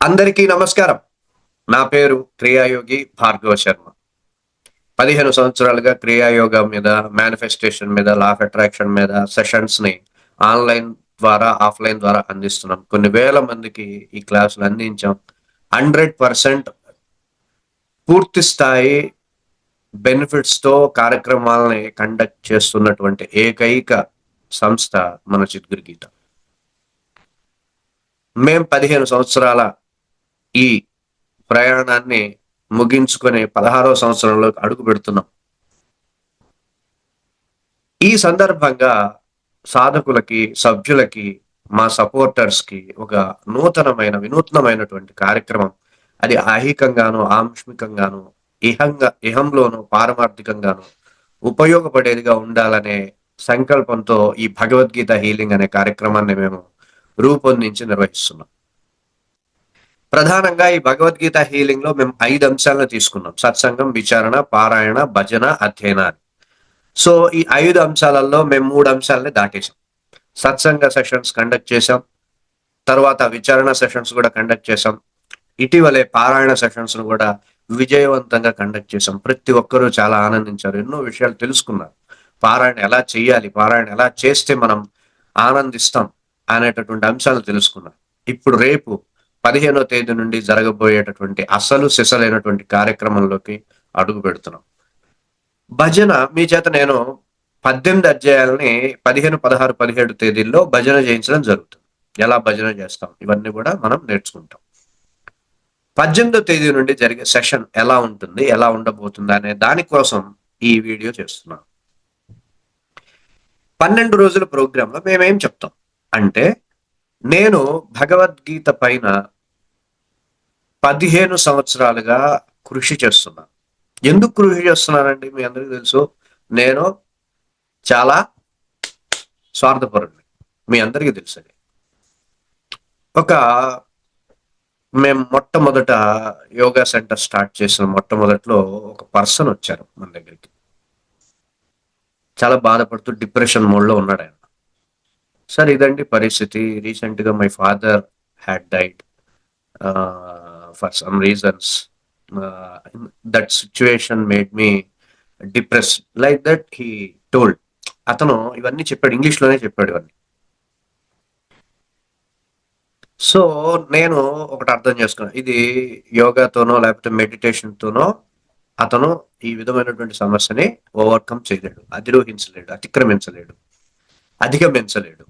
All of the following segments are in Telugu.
అందరికీ నమస్కారం. నా పేరు క్రియాయోగి భార్గవ శర్మ. పదిహేను సంవత్సరాలుగా క్రియాయోగం మీద మేనిఫెస్టేషన్ మీద లా ఆఫ్ అట్రాక్షన్ మీద సెషన్స్ని ఆన్లైన్ ద్వారా ఆఫ్లైన్ ద్వారా అందిస్తున్నాం. కొన్ని వేల మందికి ఈ క్లాసులు అందించాం. హండ్రెడ్ పర్సెంట్ పూర్తి స్థాయి బెనిఫిట్స్తో కార్యక్రమాలని కండక్ట్ చేస్తున్నటువంటి ఏకైక సంస్థ మన చిత్గురు గీత. మేం పదిహేను సంవత్సరాల ఈ ప్రయాణాన్ని ముగించుకునే పదహారవ సంవత్సరంలో అడుగు పెడుతున్నాం. ఈ సందర్భంగా సాధకులకి సభ్యులకి మా సపోర్టర్స్కి ఒక నూతనమైన వినూత్నమైనటువంటి కార్యక్రమం. అది ఐహికంగాను ఆంష్మికంగాను ఇహంగా ఇహంలోను పారమార్థికంగాను ఉపయోగపడేదిగా ఉండాలనే సంకల్పంతో ఈ భగవద్గీత హీలింగ్ అనే కార్యక్రమాన్ని మేము రూపొందించి నిర్వహిస్తున్నాం. ప్రధానంగా ఈ భగవద్గీత హీలింగ్లో మేము ఐదు అంశాలను తీసుకున్నాం. సత్సంగం విచారణ పారాయణ భజన అధ్యయనాన్ని సో ఈ ఐదు అంశాలలో మేము మూడు అంశాలని దాటేశాం. సత్సంగ సెషన్స్ కండక్ట్ చేసాం తర్వాత విచారణ సెషన్స్ కూడా కండక్ట్ చేసాం ఇటీవలే పారాయణ సెషన్స్ను కూడా విజయవంతంగా కండక్ట్ చేసాం ప్రతి ఒక్కరూ చాలా ఆనందించారు. ఎన్నో విషయాలు తెలుసుకున్నారు. పారాయణ ఎలా చేయాలి? పారాయణ ఎలా చేస్తే మనం ఆనందిస్తాం అనేటటువంటి అంశాలు తెలుసుకున్నాం ఇప్పుడు రేపు పదిహేనో తేదీ నుండి జరగబోయేటటువంటి అసలు సిసలైనటువంటి కార్యక్రమంలోకి అడుగు పెడుతున్నాం. భజన మీ చేత నేను పద్దెనిమిది అధ్యాయాలని పదిహేను పదహారు పదిహేడు తేదీల్లో భజన చేయించడం జరుగుతుంది. ఎలా భజన చేస్తాం? ఇవన్నీ కూడా మనం నేర్చుకుంటాం. పద్దెనిమిదో తేదీ నుండి జరిగే సెషన్ ఎలా ఉంటుంది? ఎలా ఉండబోతుంది? అనే దానికోసం ఈ వీడియో చేస్తున్నాం. పన్నెండు రోజుల ప్రోగ్రాంలో మేమేం చెప్తాం? అంటే నేను భగవద్గీత పైన పదిహేను సంవత్సరాలుగా కృషి చేస్తున్నాను ఎందుకు కృషి చేస్తున్నానండి మీ అందరికీ తెలుసు? నేను చాలా స్వార్థపరుడిని మీ అందరికీ తెలుసు ఒక మేము మొట్టమొదట యోగా సెంటర్ స్టార్ట్ చేసిన మొట్టమొదట్లో ఒక పర్సన్ వచ్చారు మన దగ్గరికి. చాలా బాధపడుతూ డిప్రెషన్ మోడ్లో ఉన్నాడు ఆయన సార్ ఇదండి పరిస్థితి. రీసెంట్గా my father had died for some reasons. That situation made me depress like that he told. అతను ఇవన్నీ చెప్పాడు ఇంగ్లీష్లోనే చెప్పాడు ఇవన్నీ. సో నేను ఒకటి అర్థం చేసుకున్నాను ఇది యోగాతోనో లేకపోతే మెడిటేషన్ తోనో అతను ఈ విధమైనటువంటి సమస్యని ఓవర్కమ్ చేయలేడు అధిరోహించలేడు అతిక్రమించలేడు అధిగమించలేడు.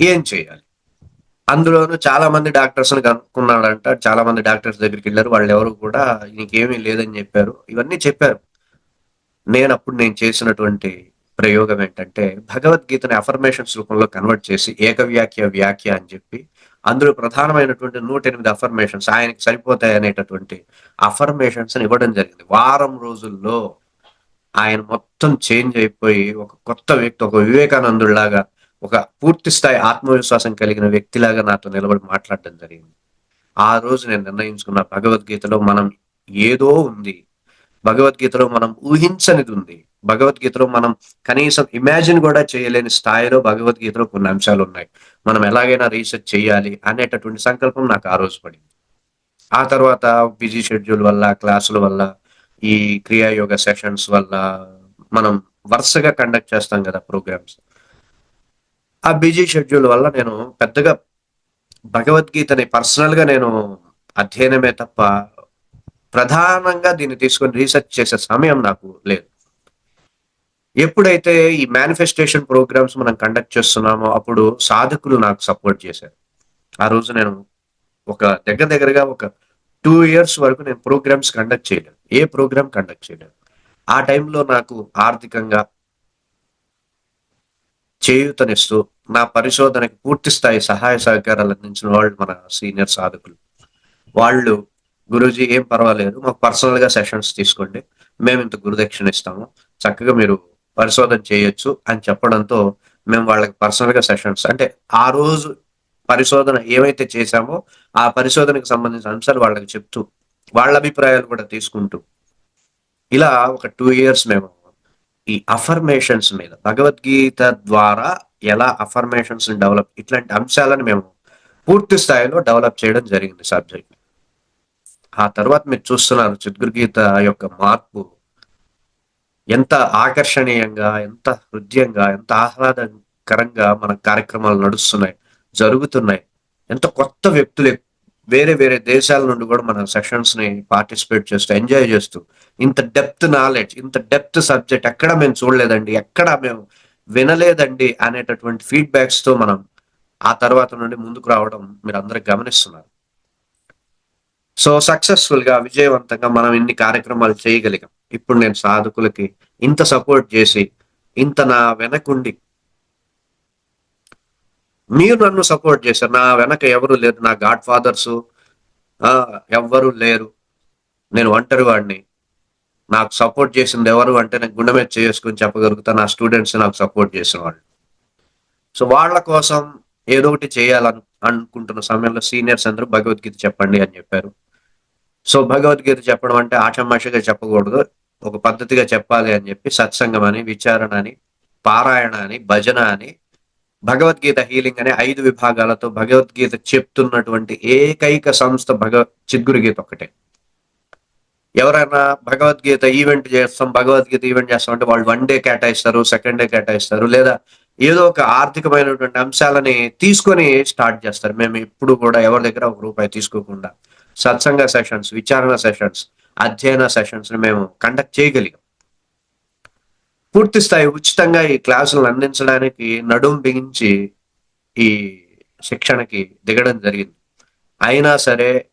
ఏం చేయాలి? అందులోనూ చాలా మంది డాక్టర్స్ కనుక్కున్నాడంట. చాలా మంది డాక్టర్స్ దగ్గరికి వెళ్ళారు. వాళ్ళు ఎవరు కూడా నీకేమీ లేదని చెప్పారు. ఇవన్నీ చెప్పారు. నేను అప్పుడు నేను చేసినటువంటి ప్రయోగం ఏంటంటే భగవద్గీతని అఫర్మేషన్స్ రూపంలో కన్వర్ట్ చేసి ఏకవ్యాఖ్య వ్యాఖ్య అని చెప్పి అందులో ప్రధానమైనటువంటి నూట ఎనిమిది అఫర్మేషన్స్ ఆయనకి సరిపోతాయి అనేటటువంటి అఫర్మేషన్స్ ఇవ్వడం జరిగింది. వారం రోజుల్లో ఆయన మొత్తం చేంజ్ అయిపోయి ఒక కొత్త వ్యక్తి ఒక వివేకానందుడిలాగా ఒక పూర్తి స్థాయి ఆత్మవిశ్వాసం కలిగిన వ్యక్తిలాగా నాతో నిలబడి మాట్లాడడం జరిగింది. ఆ రోజు నేను నిర్ణయించుకున్న భగవద్గీతలో మనం ఏదో ఉంది. భగవద్గీతలో మనం ఊహించనిది ఉంది. భగవద్గీతలో మనం కనీసం ఇమాజిన్ కూడా చేయలేని స్థాయిలో భగవద్గీతలో కొన్ని అంశాలు ఉన్నాయి. మనం ఎలాగైనా రీసెర్చ్ చేయాలి అనేటటువంటి సంకల్పం నాకు ఆ రోజు పడింది. ఆ తర్వాత బిజీ షెడ్యూల్ వల్ల క్లాసుల వల్ల ఈ క్రియాయోగ సెషన్స్ వల్ల మనం వరుసగా కండక్ట్ చేస్తాం కదా ప్రోగ్రామ్స్ ఆ బిజీ షెడ్యూల్ వల్ల నేను పెద్దగా భగవద్గీతని పర్సనల్గా నేను అధ్యయనమే తప్ప ప్రధానంగా దీన్ని తీసుకొని రీసెర్చ్ చేసే సమయం నాకు లేదు. ఎప్పుడైతే ఈ మేనిఫెస్టేషన్ ప్రోగ్రామ్స్ మనం కండక్ట్ చేస్తున్నామో అప్పుడు సాధకులు నాకు సపోర్ట్ చేశారు. ఆ రోజు నేను ఒక దగ్గర దగ్గరగా ఒక టూ ఇయర్స్ వరకు నేను ప్రోగ్రామ్స్ కండక్ట్ చేయలేదు. ఏ ప్రోగ్రామ్ కండక్ట్ చేయలేదు. ఆ టైంలో నాకు ఆర్థికంగా చేయూతనిస్తూ నా పరిశోధనకి పూర్తి స్థాయి సహాయ సహకారాలు అందించిన వాళ్ళు మన సీనియర్ సాధకులు. వాళ్ళు గురూజీ ఏం పర్వాలేదు మాకు పర్సనల్గా సెషన్స్ తీసుకోండి మేము ఇంత గురుదక్షిణ ఇస్తాము చక్కగా మీరు పరిశోధన చేయొచ్చు అని చెప్పడంతో మేము వాళ్ళకి పర్సనల్గా సెషన్స్ అంటే ఆ రోజు పరిశోధన ఏమైతే చేశామో ఆ పరిశోధనకు సంబంధించిన అంశాలు వాళ్ళకి చెప్తూ వాళ్ళ అభిప్రాయాలు కూడా తీసుకుంటూ ఇలా ఒక టూ ఇయర్స్ మేము ఈ అఫర్మేషన్స్ మీద భగవద్గీత ద్వారా ఎలా అఫర్మేషన్స్ డెవలప్ ఇట్లాంటి అంశాలను మేము పూర్తి స్థాయిలో డెవలప్ చేయడం జరిగింది సబ్జెక్ట్ ఆ తర్వాత మీరు చూస్తున్నారు చిద్గురు యొక్క మార్పు. ఎంత ఆకర్షణీయంగా ఎంత హృదయంగా ఎంత ఆహ్లాదకరంగా మన కార్యక్రమాలు నడుస్తున్నాయి జరుగుతున్నాయి. ఎంత కొత్త వ్యక్తులు వేరే వేరే దేశాల నుండి కూడా మన సెషన్స్ని పార్టిసిపేట్ చేస్తూ ఎంజాయ్ చేస్తూ ఇంత డెప్త్ నాలెడ్జ్ ఇంత డెప్త్ సబ్జెక్ట్ ఎక్కడ మేము చూడలేదండి ఎక్కడ మేము వినలేదండి అనేటటువంటి ఫీడ్బ్యాక్స్తో మనం ఆ తర్వాత నుండి ముందుకు రావడం మీరు అందరూ గమనిస్తున్నారు. సో సక్సెస్ఫుల్గా విజయవంతంగా మనం ఇన్ని కార్యక్రమాలు చేయగలిగాం. ఇప్పుడు నేను సాధకులకి ఇంత సపోర్ట్ చేసి ఇంత నా వెనకుండి మీరు నన్ను సపోర్ట్ చేశారు. నా వెనక ఎవరు లేరు. నా గాడ్ ఫాదర్స్ ఎవ్వరు లేరు. నేను ఒంటరి వాడిని. నాకు సపోర్ట్ చేసింది ఎవరు అంటే నేను గుండె మీద చేసుకుని చెప్పగలుగుతా నా స్టూడెంట్స్ నాకు సపోర్ట్ చేసిన వాళ్ళు సో వాళ్ళ కోసం ఏదో ఒకటి చేయాలను అనుకుంటున్న సమయంలో సీనియర్స్ అందరూ భగవద్గీత చెప్పండి అని చెప్పారు. సో భగవద్గీత చెప్పడం అంటే ఆషమాషగా చెప్పకూడదు. ఒక పద్ధతిగా చెప్పాలి అని చెప్పి సత్సంగం అని విచారణ అని పారాయణ అని భజన అని భగవద్గీత హీలింగ్ అనే ఐదు విభాగాలతో భగవద్గీత చెప్తున్నటువంటి ఏకైక సంస్థ భగ చిద్గురు గీత ఒకటే ఎవరైనా భగవద్గీత ఈవెంట్ చేస్తాం భగవద్గీత ఈవెంట్ చేస్తాం అంటే వాళ్ళు వన్ డే కేటాయిస్తారు సెకండ్ డే కేటాయిస్తారు లేదా ఏదో ఒక ఆర్థికమైనటువంటి అంశాలని తీసుకొని స్టార్ట్ చేస్తారు. మేము ఇప్పుడు కూడా ఎవరి దగ్గర ఒక రూపాయి తీసుకోకుండా సత్సంగ సెషన్స్ విచారణ సెషన్స్ అధ్యయన సెషన్స్ మేము కండక్ట్ చేయగలిగాం. పూర్తి స్థాయి ఉచితంగా ఈ క్లాసులను అందించడానికి నడుం బిగించి ఈ శిక్షణకి దిగడం జరిగింది. అయినా సరే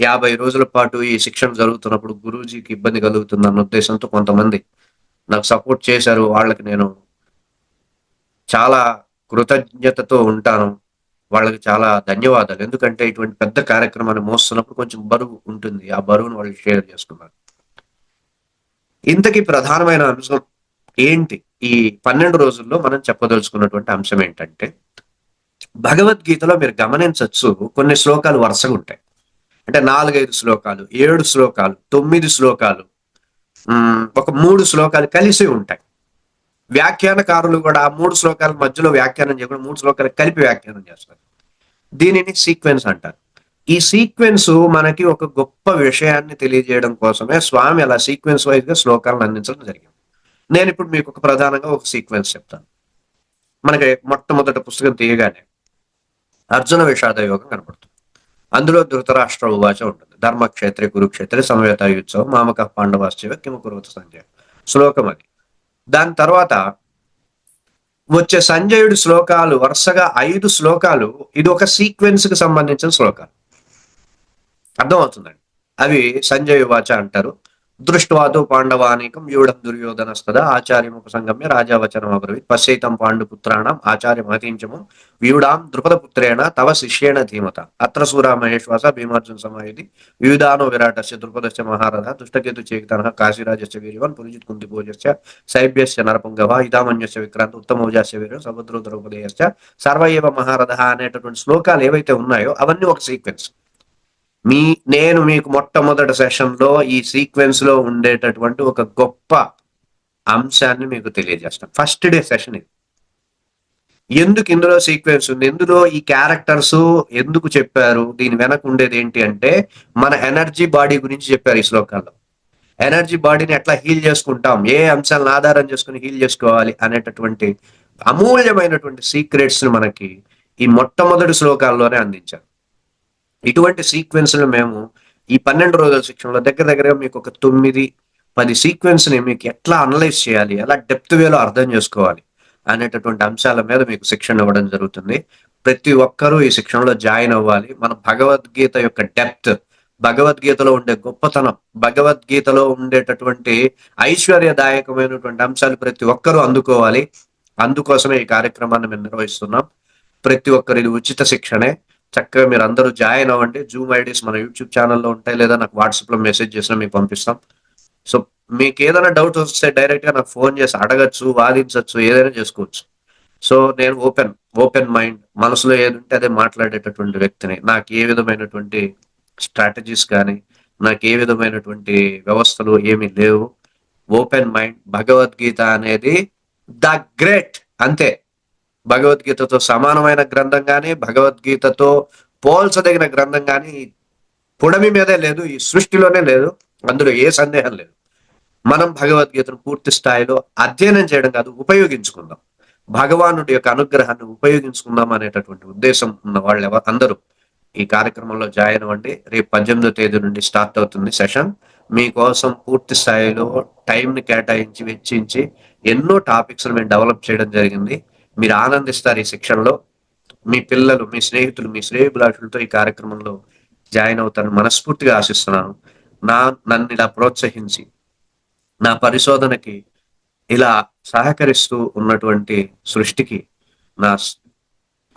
యాభై రోజుల పాటు ఈ శిక్షణ జరుగుతున్నప్పుడు గురూజీకి ఇబ్బంది కలుగుతుంది అన్న ఉద్దేశంతో కొంతమంది నాకు సపోర్ట్ చేశారు. వాళ్ళకి నేను చాలా కృతజ్ఞతతో ఉంటాను. వాళ్ళకి చాలా ధన్యవాదాలు. ఎందుకంటే ఇటువంటి పెద్ద కార్యక్రమాన్ని మోస్తున్నప్పుడు కొంచెం బరువు ఉంటుంది. ఆ బరువును వాళ్ళు షేర్ చేసుకున్నారు. ఇంతకీ ప్రధానమైన అంశం ఏంటి? ఈ పన్నెండు రోజుల్లో మనం చెప్పదలుచుకున్నటువంటి అంశం ఏంటంటే భగవద్గీతలో మీరు గమనించవచ్చు కొన్ని శ్లోకాలు వరుసగా ఉంటాయి. అంటే నాలుగైదు శ్లోకాలు ఏడు శ్లోకాలు తొమ్మిది శ్లోకాలు ఒక మూడు శ్లోకాలు కలిసి ఉంటాయి. వ్యాఖ్యానకారులు కూడా ఆ మూడు శ్లోకాల మధ్యలో వ్యాఖ్యానం చేయకుండా మూడు శ్లోకాలు కలిపి వ్యాఖ్యానం చేస్తారు. దీనిని సీక్వెన్స్ అంటారు. ఈ సీక్వెన్స్ మనకి ఒక గొప్ప విషయాన్ని తెలియజేయడం కోసమే స్వామి అలా సీక్వెన్స్ వైజ్గా శ్లోకాలను అందించడం జరిగింది. నేను ఇప్పుడు మీకు ఒక ప్రధానంగా ఒక సీక్వెన్స్ చెప్తాను. మనకి మొట్టమొదటి పుస్తకం తీయగానే అర్జున విషాద యోగం కనపడుతుంది. అందులో ధృతరాష్ట్ర ఉవాచ ఉంటుంది. ధర్మక్షేత్రే కురుక్షేత్రే సమవేతాయుత్సవం మామక పాండవాశ్చవ కిమ కురువత సంజయ శ్లోకం అది. దాని తర్వాత వచ్చే సంజయుడి శ్లోకాలు వరుసగా ఐదు శ్లోకాలు ఇది ఒక సీక్వెన్స్కి సంబంధించిన శ్లోకాలు. అర్థమవుతుందండి? అవి సంజయ్ వాచ అంటారు దృష్ట్వాతో పాండవానికం యూఢం దుర్యోధనస్తద ఆచార్యముపసంగమ్య రాజావచనం అబ్రవీత్ పశ్చైతం పాండుపుత్రాణం ఆచార్యమహతీంచము వ్యూడాం ద్రుపదపుత్రేణ తవ శిష్యేణ ధీమత. అత్ర సూరా మహేశ్వాస భీమార్జున సమాయుధి వివిధానో విరాటస్య ద్రుపదస్య మహారథ దుష్టకేతు చేకితన కాశీరాజస్య వీర్యవన్ పురుజిత్ కుంతి భోజస్య సైభ్యస్య నరపుంగవ ఇదామన్యస్య విక్రాంత ఉత్తమౌజాస్య వీర్యం సముద్ర ద్రౌపదేయస్య. సర్వ ఏవ మహారథ అనేటటువంటి శ్లోకాలు ఏవైతే ఉన్నాయో అవన్నీ ఒక సీక్వెన్స్ మీ నేను మీకు మొట్టమొదటి సెషన్లో ఈ సీక్వెన్స్లో ఉండేటటువంటి ఒక గొప్ప అంశాన్ని మీకు తెలియజేస్తాను. ఫస్ట్ డే సెషన్ ఇది. ఎందుకు ఇందులో సీక్వెన్స్ ఉంది? ఎందులో ఈ క్యారెక్టర్స్ ఎందుకు చెప్పారు? దీని వెనక ఉండేది ఏంటి అంటే మన ఎనర్జీ బాడీ గురించి చెప్పారు ఈ శ్లోకాల్లో. ఎనర్జీ బాడీని ఎట్లా హీల్ చేసుకుంటాం? ఏ అంశాలను ఆధారం చేసుకుని హీల్ చేసుకోవాలి? అనేటటువంటి అమూల్యమైనటువంటి సీక్రెట్స్ మనకి ఈ మొట్టమొదటి శ్లోకాల్లోనే అందించారు. ఇటువంటి సీక్వెన్స్లు మేము ఈ పన్నెండు రోజుల శిక్షణలో దగ్గర దగ్గరగా మీకు ఒక తొమ్మిది పది సీక్వెన్స్ని మీకు ఎట్లా అనలైజ్ చేయాలి? ఎలా డెప్త్ వేలో అర్థం చేసుకోవాలి? అనేటటువంటి అంశాల మీద మీకు శిక్షణ ఇవ్వడం జరుగుతుంది. ప్రతి ఒక్కరూ ఈ శిక్షణలో జాయిన్ అవ్వాలి. మన భగవద్గీత యొక్క డెప్త్ భగవద్గీతలో ఉండే గొప్పతనం భగవద్గీతలో ఉండేటటువంటి ఐశ్వర్యదాయకమైనటువంటి అంశాలు ప్రతి ఒక్కరూ అందుకోవాలి. అందుకోసమే ఈ కార్యక్రమాన్ని మేము నిర్వహిస్తున్నాం. ప్రతి ఒక్కరు ఇది ఉచిత శిక్షణే. చక్కగా మీరు అందరూ జాయిన్ అవ్వండి. జూమ్ ఐడీస్ మన యూట్యూబ్ ఛానల్లో ఉంటాయి లేదా నాకు వాట్సాప్లో మెసేజ్ చేసినా మీకు పంపిస్తాం. సో మీకు ఏదైనా డౌట్ వస్తే డైరెక్ట్గా నాకు ఫోన్ చేసి అడగచ్చు వాదించవచ్చు ఏదైనా చేసుకోవచ్చు. సో నేను ఓపెన్ ఓపెన్ మైండ్ మనసులో ఏదుంటే అదే మాట్లాడేటటువంటి వ్యక్తిని. నాకు ఏ విధమైనటువంటి స్ట్రాటజీస్ కానీ నాకు ఏ విధమైనటువంటి వ్యవస్థలు ఏమీ లేవు. ఓపెన్ మైండ్ భగవద్గీత అనేది ద గ్రేట్ అంతే. భగవద్గీతతో సమానమైన గ్రంథం కానీ భగవద్గీతతో పోల్చదగిన గ్రంథం కానీ పుడమి మీదే లేదు ఈ సృష్టిలోనే లేదు అందులో ఏ సందేహం లేదు. మనం భగవద్గీతను పూర్తి స్థాయిలో అధ్యయనం చేయడం కాదు ఉపయోగించుకుందాం. భగవానుడి యొక్క అనుగ్రహాన్ని ఉపయోగించుకుందాం అనేటటువంటి ఉద్దేశం ఉన్న వాళ్ళు ఎవరు అందరూ. ఈ కార్యక్రమంలో జాయిన్ అవ్వండి. రేపు పద్దెనిమిదో తేదీ నుండి స్టార్ట్ అవుతుంది సెషన్. మీకోసం పూర్తి స్థాయిలో టైంని ని కేటాయించి వెచ్చించి ఎన్నో టాపిక్స్ మేము డెవలప్ చేయడం జరిగింది. మీరు ఆనందిస్తారు ఈ శిక్షణలో. మీ పిల్లలు మీ స్నేహితులు మీ శ్రేయభిలాషులతో ఈ కార్యక్రమంలో జాయిన్ అవుతారని మనస్ఫూర్తిగా ఆశిస్తున్నాను. నా నన్ను ఇలా ప్రోత్సహించి నా పరిశోధనకి ఇలా సహకరిస్తూ ఉన్నటువంటి సృష్టికి నా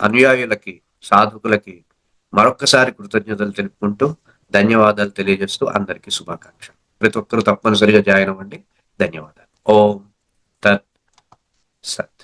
అనుయాయులకి సాధకులకి మరొక్కసారి కృతజ్ఞతలు తెలుపుకుంటూ ధన్యవాదాలు తెలియజేస్తూ అందరికీ శుభాకాంక్ష ప్రతి ఒక్కరూ తప్పనిసరిగా జాయిన్ అవ్వండి. ధన్యవాదాలు. ఓం తత్ సత్.